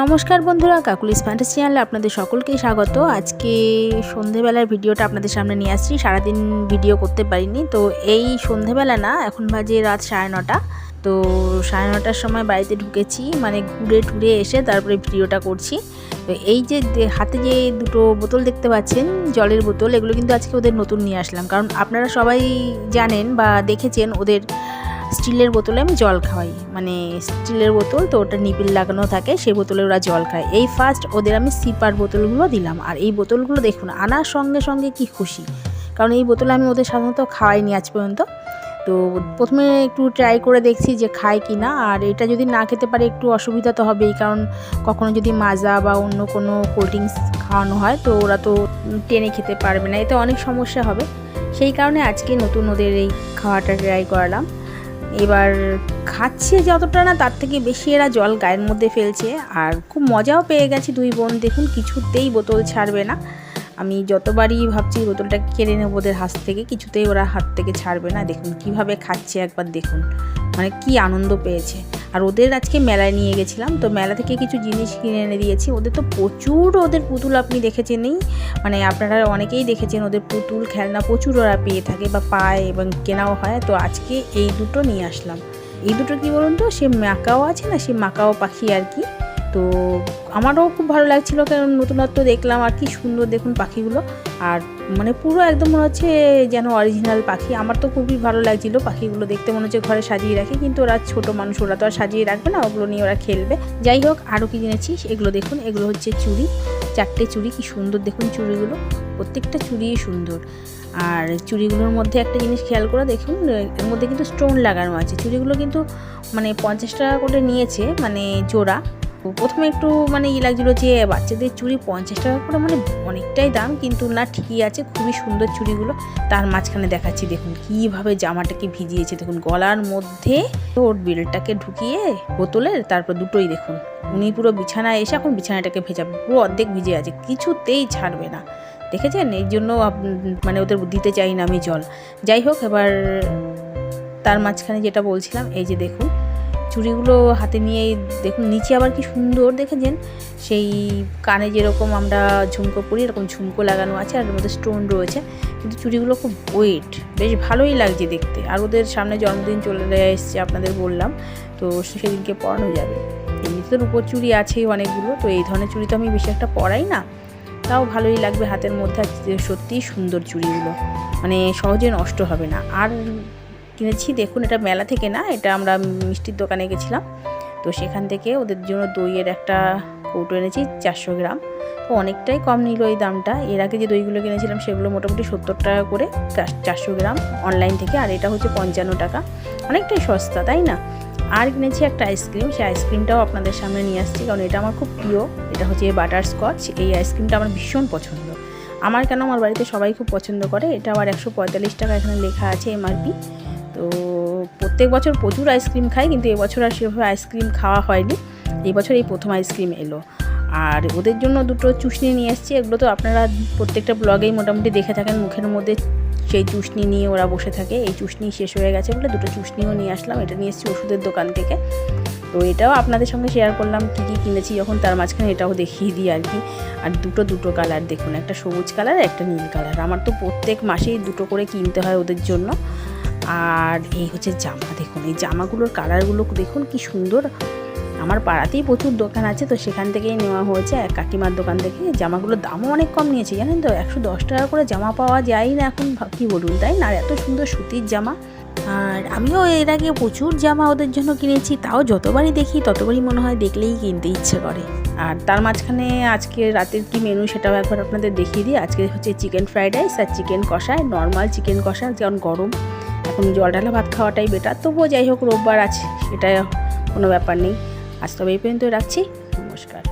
নমস্কার বন্ধুরা, Kokkalis fantasy চ্যানেলে আপনাদের সকলকেই স্বাগত। আজকে সন্ধেবেলার ভিডিওটা আপনাদের সামনে নিয়ে আসছি। সারাদিন ভিডিও করতে পারিনি, তো এই সন্ধেবেলা না, এখন বাজে রাত সাড়ে নটা। তো সাড়ে নটার সময় বাড়িতে ঢুকেছি মানে ঘুরে টুরে এসে তারপরে ভিডিওটা করছি। তো এই যে হাতে যে দুটো বোতল দেখতে পাচ্ছেন, জলের বোতল, এগুলো কিন্তু আজকে ওদের নতুন নিয়ে আসলাম। কারণ আপনারা সবাই জানেন বা দেখেছেন ওদের স্টিলের বোতলে আমি জল খাওয়াই। মানে স্টিলের বোতল তো ওটা নিপিল লাগানো থাকে, সেই বোতলে ওরা জল খায়। এই ফার্স্ট ওদের আমি সিপার বোতলগুলো দিলাম। আর এই বোতলগুলো দেখুন, আনার সঙ্গে সঙ্গে কি খুশি। কারণ এই বোতলে আমি ওদের সাধারণত খাওয়াইনি আজ পর্যন্ত। তো প্রথমে একটু ট্রাই করে দেখছি যে খায় কি না আর এটা যদি না খেতে পারে একটু অসুবিধা তো হবেই। কারণ কখনো যদি মাজা বা অন্য কোনো কোল্ড ড্রিঙ্কস খাওয়ানো হয়, তো ওরা তো টেনে খেতে পারবে না। এতে অনেক সমস্যা হবে। সেই কারণে আজকে নতুন ওদের এই খাওয়াটা ট্রাই করালাম। এবার খাচ্ছে যতটা না, তার থেকে বেশি এরা জল গায়ের মধ্যে ফেলছে। আর খুব মজাও পেয়ে গেছে দুই বোন। দেখুন, কিছুতেই বোতল ছাড়বে না। আমি যতবারই ভাবছি বোতলটা কেড়ে নেব ওদের হাত থেকে, কিছুতেই ওরা হাত থেকে ছাড়বে না। দেখুন, কীভাবে খাচ্ছে একবার দেখুন। মানে কি আনন্দ পেয়েছে। আর ওদের আজকে মেলায় নিয়ে গেছিলাম, তো মেলা থেকে কিছু জিনিস কিনে এনে দিয়েছি। ওদের তো প্রচুর ওদের পুতুল আপনি দেখেছেনই। মানে আপনারা অনেকেই দেখেছেন ওদের পুতুল খেলনা প্রচুর ওরা পেয়ে থাকে বা পায় এবং কেনাও হয়, তো আজকে এই দুটো নিয়ে আসলাম। এই দুটো কি বলুন তো? সে মাকাও আছে না সে মাকাও পাখি আর কি? তো আমারও খুব ভালো লাগছিল, কারণ নতুনত্ব দেখলাম আর কি সুন্দর দেখুন পাখিগুলো। আর মানে পুরো একদম মনে হচ্ছে যেন অরিজিনাল পাখি। আমার তো খুবই ভালো লাগছিল পাখিগুলো দেখতে, মনে হচ্ছে ঘরে সাজিয়ে রাখি, কিন্তু ওরা ছোট মানুষ, ওরা তো আর সাজিয়ে রাখবে না, ওগুলো নিয়ে ওরা খেলবে। যাই হোক, আরও কি জেনেছি এগুলো দেখুন, এগুলো হচ্ছে চুড়ি, চারটে চুড়ি, কি সুন্দর দেখুন চুড়িগুলো, প্রত্যেকটা চুড়িই সুন্দর। আর চুড়িগুলোর মধ্যে একটা জিনিস খেয়াল করে দেখুন, এর মধ্যে কিন্তু স্টোন লাগানো আছে। চুড়িগুলো কিন্তু মানে পঞ্চাশ টাকা করে নিয়েছে মানে জোড়া প্রথমে একটু মানে ই লাগছিল যে বাচ্চাদের চুড়ি পঞ্চাশ টাকা করে মানে অনেকটাই দাম, কিন্তু না ঠিকই আছে, খুবই সুন্দর চুড়িগুলো। তার মাঝখানে দেখাচ্ছি, দেখুন কীভাবে জামাটাকে ভিজিয়েছে, দেখুন গলার মধ্যে ওর বেলটাকে ঢুকিয়ে বোতলের, তারপর দুটোই দেখুন। উনি পুরো বিছানায় এসে এখন বিছানাটাকে ভেজাবে পুরো অর্ধেক ভিজে আছে, কিছুতেই ছাড়বে না। দেখেছেন? এই জন্য মানে ওদের দিতে চাই না আমি জল। যাই হোক, এবার তার মাঝখানে যেটা বলছিলাম, এই যে দেখুন চুড়িগুলো হাতে নিয়ে দেখুন, নিচে আবার কি সুন্দর দেখেছেন? সেই কানে যেরকম আমরা ঝুমকো পরি, এরকম ঝুমকো লাগানো আছে আর মধ্যে স্টোন রয়েছে। কিন্তু চুড়িগুলো খুব ওয়েট বেশ ভালোই লাগছে দেখতে। আর ওদের সামনে জন্মদিন চলে এসছে আপনাদের বললাম, তো সেদিনকে পরানো যাবে। এমনিতে তো রূপোর চুড়ি আছেই অনেকগুলো, তো এই ধরনের চুড়ি তো আমি বেশি একটা পরাই না। তাও ভালোই লাগবে হাতের মধ্যে সত্যিই সুন্দর চুড়িগুলো। মানে সহজে নষ্ট হবে না। আর কিনেছি। দেখুন, এটা মেলা থেকে না, এটা আমরা মিষ্টির দোকানে গেছিলাম। তো সেখান থেকে ওদের জন্য দইয়ের একটা কৌটো এনেছি, চারশো গ্রাম। তো অনেকটাই কম নিল এই দামটা। এর আগে যে দইগুলো কিনেছিলাম, সেগুলো মোটামুটি সত্তর টাকা করে চারশো গ্রাম অনলাইন থেকে, আর এটা হচ্ছে পঞ্চান্ন টাকা। অনেকটাই সস্তা, তাই না? আর কিনেছি একটা আইসক্রিম সেই আইসক্রিমটাও আপনাদের সামনে নিয়ে আসছি, কারণ এটা আমার খুব প্রিয়। এটা হচ্ছে বাটার স্কচ এই আইসক্রিমটা আমার ভীষণ পছন্দ। আমার কেন, আমার বাড়িতে সবাই খুব পছন্দ করে, এটা আবার একশো পঁয়তাল্লিশ টাকা এখানে লেখা আছে এমআরপি প্রত্যেক বছর প্রচুর আইসক্রিম খাই, কিন্তু এবছর আর সেভাবে আইসক্রিম খাওয়া হয়নি। এই বছর এই প্রথম আইসক্রিম এলো। আর ওদের জন্য দুটো চুষনি নিয়ে এসেছি, এগুলো তো আপনারা প্রত্যেকটা ব্লগেই মোটামুটি দেখে থাকেন, মুখের মধ্যে সেই চুষনি নিয়ে ওরা বসে থাকে। এই চুষনি শেষ হয়ে গেছে বলে দুটো চুষনিও নিয়ে আসলাম, এটা নিয়ে এসেছি ওষুধের দোকান থেকে। তো এটাও আপনাদের সঙ্গে শেয়ার করলাম, কী কী কিনেছি যখন তার মাঝখানে এটাও দেখিয়ে দিই আর কি। আর দুটো দুটো কালার দেখুন, একটা সবুজ কালার একটা নীল কালার আমার তো প্রত্যেক মাসেই দুটো করে কিনতে হয় ওদের জন্য। আর এই হচ্ছে জামা, দেখুন, এই জামাগুলোর কালারগুলো দেখুন কি সুন্দর। আমার পাড়াতেই প্রচুর দোকান আছে, তো সেখান থেকেই নেওয়া হয়েছে। এক কাকিমার দোকান থেকে জামাগুলোর দামও অনেক কম নিয়েছে, জানেন তো? একশো দশ টাকা করে জামা পাওয়া যায় না এখন কী বলুন, তাই না? আর এত সুন্দর সুতির জামা। আর আমিও এর আগে প্রচুর জামা ওদের জন্য কিনেছি, তাও যতবারই দেখি ততবারই মনে হয় দেখলেই কিনতে ইচ্ছে করে। আর তার মাঝখানে আজকে রাতের কি মেনু সেটাও একবার আপনাদের দেখিয়ে দিই। আজকে হচ্ছে চিকেন ফ্রাইড রাইস আর চিকেন কষা নর্মাল চিকেন কষা, যেমন গরম। এখন জল ঢালা ভাত খাওয়াটাই বেটার তবুও যাই হোক, রোববার আছে এটা কোনো ব্যাপার নেই। আজ তবে এই পর্যন্ত রাখছি। নমস্কার।